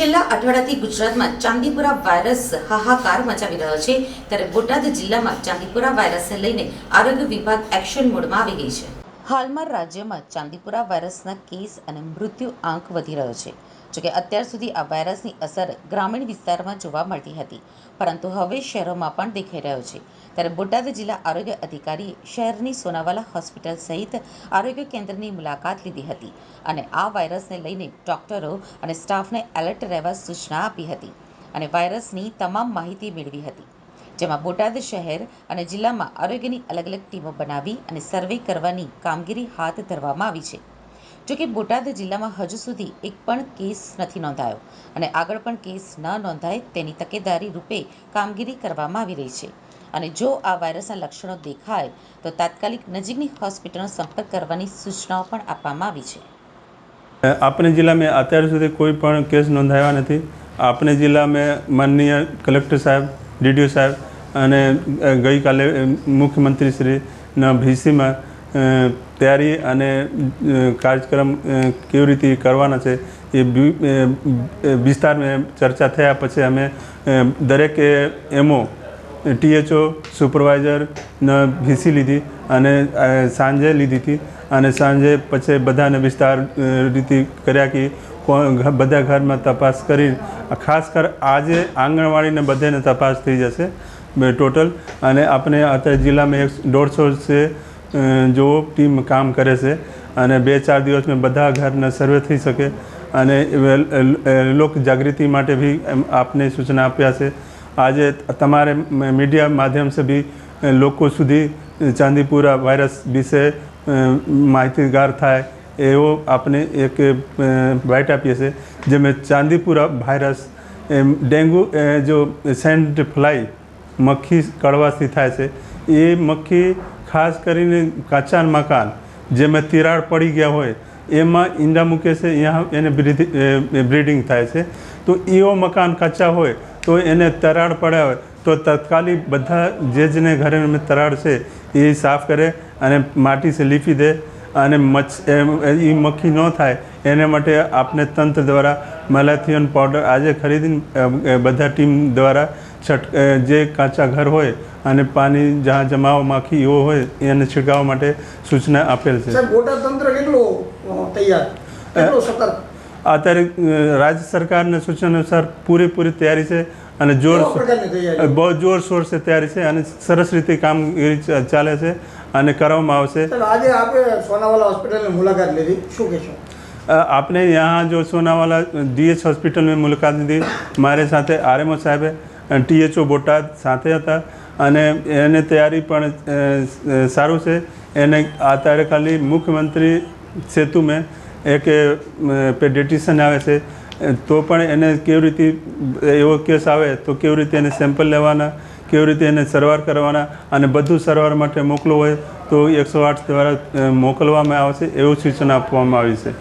છેલ્લા અઠવાડિયાથી ગુજરાતમાં ચાંદીપુરા વાયરસ હાહાકાર મચાવી રહ્યો છે, ત્યારે બોટાદ જિલ્લામાં ચાંદીપુરા વાયરસને લઈને આરોગ્ય વિભાગ એક્શન મોડમાં આવી ગઈ છે. હાલમાં રાજ્યમાં ચાંદીપુરા વાયરસના કેસ અને મૃત્યુ આંક વધી રહ્યો છે. જોકે અત્યાર સુધી આ વાયરસની અસર ગ્રામીણ વિસ્તારમાં જોવા મળતી હતી, પરંતુ હવે શહેરોમાં પણ દેખાઈ રહ્યો છે. ત્યારે બોટાદ જિલ્લા આરોગ્ય અધિકારીએ શહેરની સોનાવાલા હોસ્પિટલ સહિત આરોગ્ય કેન્દ્રની મુલાકાત લીધી હતી અને આ વાયરસને લઈને ડોક્ટરો અને સ્ટાફને એલર્ટ રહેવા સૂચના આપી હતી અને વાયરસની તમામ માહિતી મેળવી હતી. જેમાં બોટાદ શહેર અને જિલ્લામાં આરોગ્યની અલગ અલગ ટીમો બનાવી અને સર્વે કરવાની કામગીરી હાથ ધરવામાં આવી છે. જોકે બોટાદ જિલ્લામાં હજુ સુધી એક પણ કેસ નથી નોંધાયો અને આગળ પણ કેસ ન નોંધાય તેની તકેદારી રૂપે કામગીરી કરવામાં આવી રહી છે. અને જો આ વાયરસના લક્ષણો દેખાય, તો તાત્કાલિક નજીકની હોસ્પિટલનો સંપર્ક કરવાની સૂચનાઓ પણ આપવામાં આવી છે. આપણે જિલ્લામાં અત્યાર સુધી કોઈ પણ કેસ નોંધાયા નથી. આપણે જિલ્લામાં માનનીય કલેક્ટર સાહેબ ડીડીઓ સાહેબ અને ગઈકાલે મુખ્યમંત્રીશ્રીના મુખ્યમંત્રી શ્રીના ભીસીમાં તૈયારી અને કાર્યક્રમ કેવી રીતે કરવાના છે એ વિસ્તારમાં ચર્ચા થયા પછી અમે દરેક એમઓ, ટીએચઓ સુપરવાઇઝરને ભીસી લીધી અને સાંજે લીધી હતી અને સાંજે પછી બધાને વિસ્તાર રીતે કર્યા કે બધા ઘરમાં તપાસ કરી ખાસ કર આજે આંગણવાડીને બધાને તપાસ થઈ જશે ટોટલ. અને આપણે અત્યારે જિલ્લામાં એક દોઢસો છે જો ટીમ કામ કરે છે. અને બે ચાર દિવસમાં બધા ઘરના સર્વે થઈ શકે. અને લોક જાગૃતિ માટે બી આપને સૂચના આપ્યા છે. આજે તમારે મીડિયા માધ્યમ બી લોકો સુધી ચાંદીપુરા વાયરસ વિશે માહિતીગાર થાય. એવો આપણે એક બાઇટ આપીએ છીએ, જેમાં ચાંદીપુરા વાયરસ ડેન્ગુ જો સેન્ટ ફ્લાય મક્ખી કડવાથી થાય છે, એ મક્ખી ખાસ કરીને કાચા મકાન, જેમાં તિરાડ પડી ગયા હોય, એમાં ઈંડા મૂકે છે ત્યાં એને બ્રીડિંગ થાય છે, તો એવો મકાન કાચા હોય, તો એને તરાડ પડ્યા હોય, તો તત્કાલિક બધા જે જેને ઘરે તરાડ છે, એ સાફ કરે અને માટી સે લીપી દે અને મચ્છ એ મક્ખી ન થાય. એને માટે આપણે તંત્ર દ્વારા મેલાથિયન પાવડર આજે ખરીદીને બધા ટીમ દ્વારા છટ જે કાચા ઘર હોય અને પાણી જ્યાં જમાવ માખી એવો હોય એને છિડકાવવા માટે સૂચના આપેલ છે. તંત્ર કેટલું તૈયાર? અત્યારે રાજ્ય સરકારના સૂચના અનુસાર પૂરેપૂરી તૈયારી છે અને જોર બહુ જોરશોર છે તૈયારી છે અને સરસ રીતે કામગીરી ચાલે છે. અને કરવામાં આવશે. આજે આપણે સોનાવાલા હોસ્પિટલની મુલાકાત લીધી. શું કહેશો? આપને યહાં जो સોનાવાલા ડીએચ હોસ્પિટલ में મુલાકાત લીધી. મારી સાથે આરએમઓ સાહેબે ટીએચઓ બોટાદ સાથે હતા. અને એની તૈયારી પણ સારું છે. એને આ અત્યારે ખાલી મુખ્યમંત્રી સેતુ મેં એક પેડેટિશન આવે છે. તો પણ એને કેવી રીતે એવો કેસ આવે તો કેવી રીતે એને સેમ્પલ લેવાના કેવી રીતે એને સારવાર કરવાના અને બધું સારવાર માટે મોકલવું હોય તો એકસો આઠ દ્વારા મોકલવામાં આવશે, એવું સૂચના આપવામાં આવી છે.